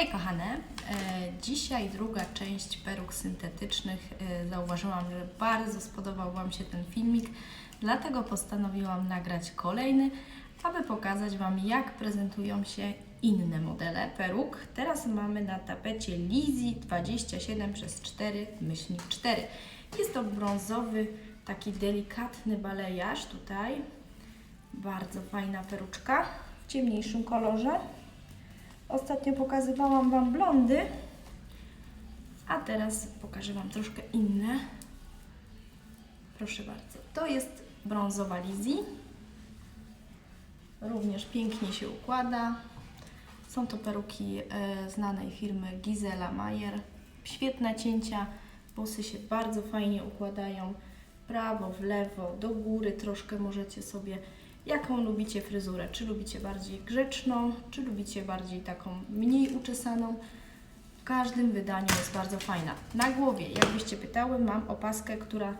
Hej kochane, e, dzisiaj druga część peruk syntetycznych. E, zauważyłam, że bardzo spodobał Wam się ten filmik, dlatego postanowiłam nagrać kolejny, aby pokazać Wam jak prezentują się inne modele peruk. Teraz mamy na tapecie Lizzy 27 przez 4 myślnik 4. Jest to brązowy, taki delikatny balejarz tutaj. Bardzo fajna peruczka w ciemniejszym kolorze. Ostatnio pokazywałam Wam blondy, a teraz pokażę Wam troszkę inne. Proszę bardzo. To jest brązowa Lizzy. Również pięknie się układa. Są to peruki e, znanej firmy Gisela Mayer. Świetne cięcia, włosy się bardzo fajnie układają. Prawo, w lewo, do góry troszkę możecie sobie jaką lubicie fryzurę. Czy lubicie bardziej grzeczną, czy lubicie bardziej taką mniej uczesaną. W każdym wydaniu jest bardzo fajna. Na głowie, jakbyście pytały, mam opaskę, która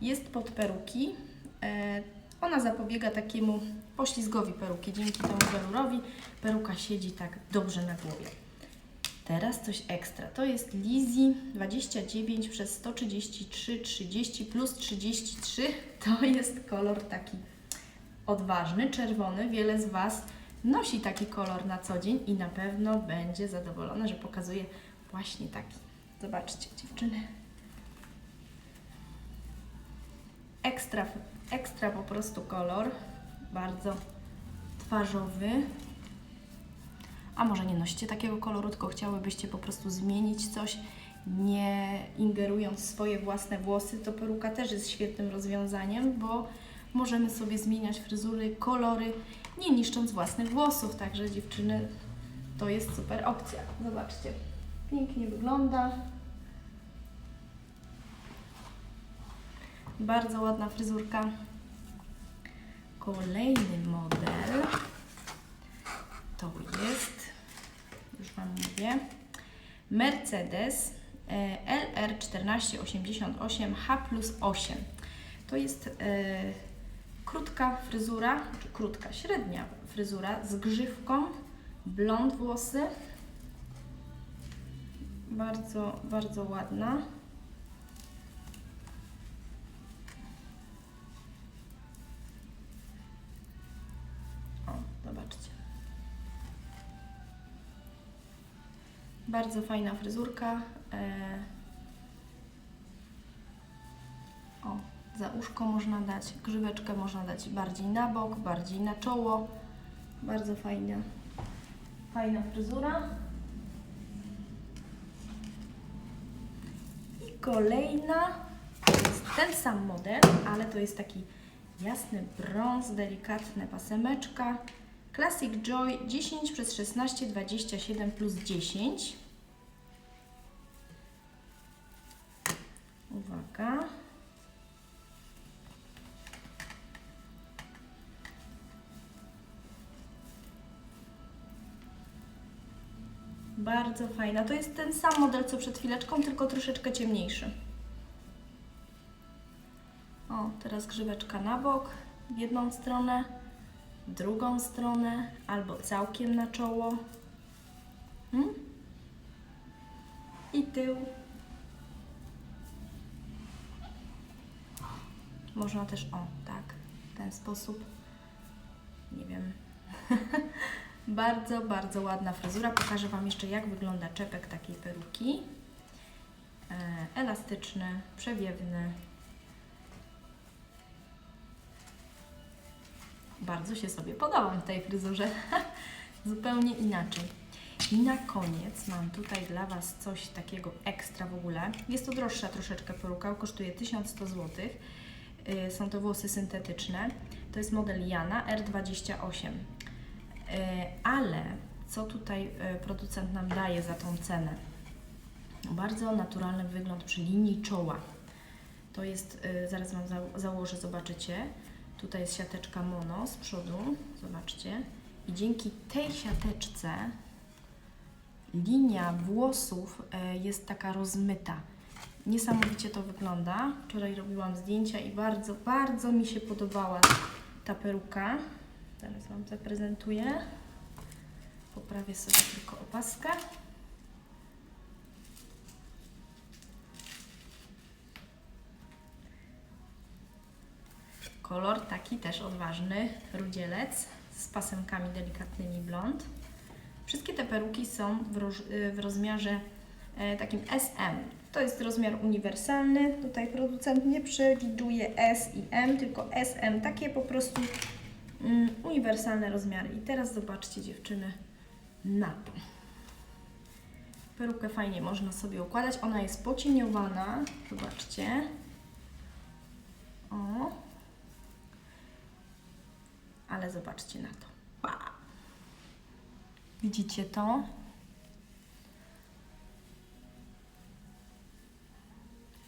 jest pod peruki. E, ona zapobiega takiemu poślizgowi peruki. Dzięki temu welurowi peruka siedzi tak dobrze na głowie. Teraz coś ekstra. To jest Lizzy 29 przez 133 30 plus 33. To jest kolor taki odważny, czerwony. Wiele z Was nosi taki kolor na co dzień i na pewno będzie zadowolona, że pokazuje właśnie taki. Zobaczcie, dziewczyny. Ekstra, ekstra po prostu kolor. Bardzo twarzowy. A może nie nosicie takiego koloru, tylko chciałybyście po prostu zmienić coś, nie ingerując w swoje własne włosy, to peruka też jest świetnym rozwiązaniem, bo możemy sobie zmieniać fryzury, kolory, nie niszcząc własnych włosów. Także dziewczyny, to jest super opcja. Zobaczcie, pięknie wygląda. Bardzo ładna fryzurka. Kolejny model to jest, już Wam mówię, Mercedes e, LR1488 H plus 8. To jest e, krótka fryzura, czy krótka, średnia fryzura z grzywką, blond włosy. Bardzo, bardzo ładna. O, zobaczcie. Bardzo fajna fryzurka. Za uszko można dać, grzyweczkę można dać bardziej na bok, bardziej na czoło. Bardzo fajna, fajna fryzura. I kolejna to jest ten sam model, ale to jest taki jasny brąz, delikatne pasemeczka. Classic Joy 10 przez 16, 27 plus 10. Uwaga. Bardzo fajna. To jest ten sam model co przed chwileczką, tylko troszeczkę ciemniejszy. O, teraz grzyweczka na bok, w jedną stronę, drugą stronę, albo całkiem na czoło. Hmm? I tył. Można też, o, tak, w ten sposób. Nie wiem. bardzo, bardzo ładna fryzura. Pokażę Wam jeszcze, jak wygląda czepek takiej peruki. E, elastyczny, przewiewny. Bardzo się sobie podobam w tej fryzurze. Zupełnie inaczej. I na koniec mam tutaj dla Was coś takiego ekstra w ogóle. Jest to droższa troszeczkę peruka, kosztuje 1100 zł. Y, Są to włosy syntetyczne. To jest model Jana R28. Y, Ale co tutaj y, producent nam daje za tą cenę? Bardzo naturalny wygląd przy linii czoła. To jest, y, zaraz Wam za- założę, zobaczycie. Tutaj jest siateczka mono z przodu, zobaczcie. I dzięki tej siateczce linia włosów e, jest taka rozmyta. Niesamowicie to wygląda. Wczoraj robiłam zdjęcia i bardzo, bardzo mi się podobała ta peruka. Teraz Wam zaprezentuję. Poprawię sobie tylko opaskę. Kolor taki też odważny, rudzielec z pasemkami delikatnymi blond. Wszystkie te peruki są w, y, w rozmiarze e, takim SM. To jest rozmiar uniwersalny. Tutaj producent nie przewiduje S i M, tylko SM. Takie po prostu uniwersalne rozmiary. I teraz zobaczcie dziewczyny na to. Perukę fajnie można sobie układać. Ona jest pocieniowana. Zobaczcie. O. Ale zobaczcie na to. Widzicie to?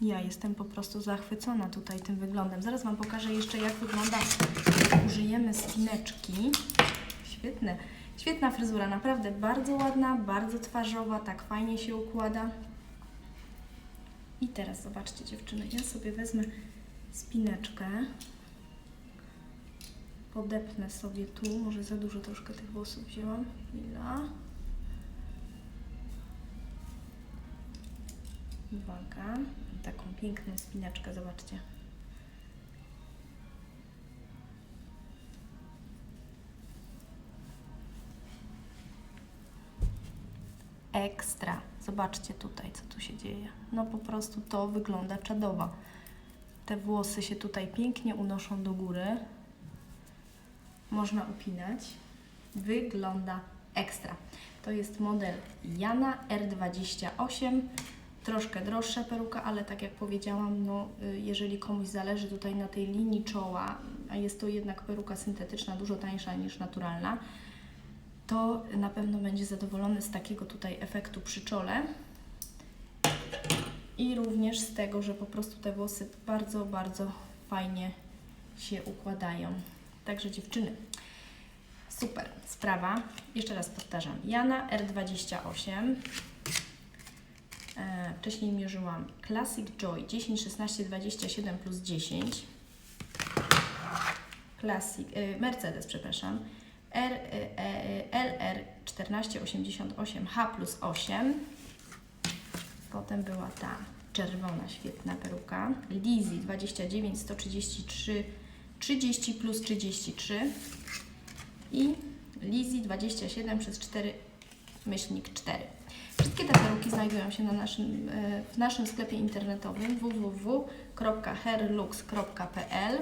Ja jestem po prostu zachwycona tutaj tym wyglądem. Zaraz Wam pokażę jeszcze, jak wygląda, jak użyjemy spineczki. Świetne. Świetna fryzura, naprawdę bardzo ładna, bardzo twarzowa, tak fajnie się układa. I teraz zobaczcie dziewczyny, ja sobie wezmę spineczkę. Podepnę sobie tu, może za dużo troszkę tych włosów wzięłam. Chwila. Uwaga, taką piękną spinaczkę, zobaczcie. Ekstra. Zobaczcie tutaj, co tu się dzieje. No po prostu to wygląda czadowo. Te włosy się tutaj pięknie unoszą do góry. Można upinać. Wygląda ekstra. To jest model Jana R28. Troszkę droższa peruka, ale tak jak powiedziałam, no, y, jeżeli komuś zależy tutaj na tej linii czoła, a jest to jednak peruka syntetyczna, dużo tańsza niż naturalna, to na pewno będzie zadowolony z takiego tutaj efektu przy czole i również z tego, że po prostu te włosy bardzo, bardzo fajnie się układają. Także dziewczyny, super sprawa. Jeszcze raz powtarzam, Jana R28. E, wcześniej mierzyłam Classic Joy 10, 16, 27 plus 10. Classic, e, Mercedes, przepraszam. R, e, e, LR 1488 H plus 8. Potem była ta czerwona, świetna peruka. Lizzy 29 133 30 plus 33. I Lizzy 27 przez 4 myślnik 4. Wszystkie te peruki znajdują się na naszym, e, w naszym sklepie internetowym www.hairlux.pl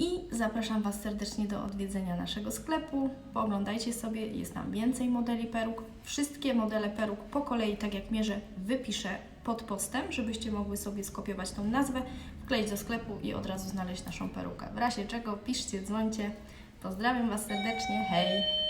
i zapraszam Was serdecznie do odwiedzenia naszego sklepu. Pooglądajcie sobie, jest tam więcej modeli peruk. Wszystkie modele peruk po kolei, tak jak mierzę, wypiszę pod postem, żebyście mogły sobie skopiować tą nazwę, wkleić do sklepu i od razie znaleźć naszą perukę. W razie czego piszcie, dzwońcie. Pozdrawiam Was serdecznie, hej!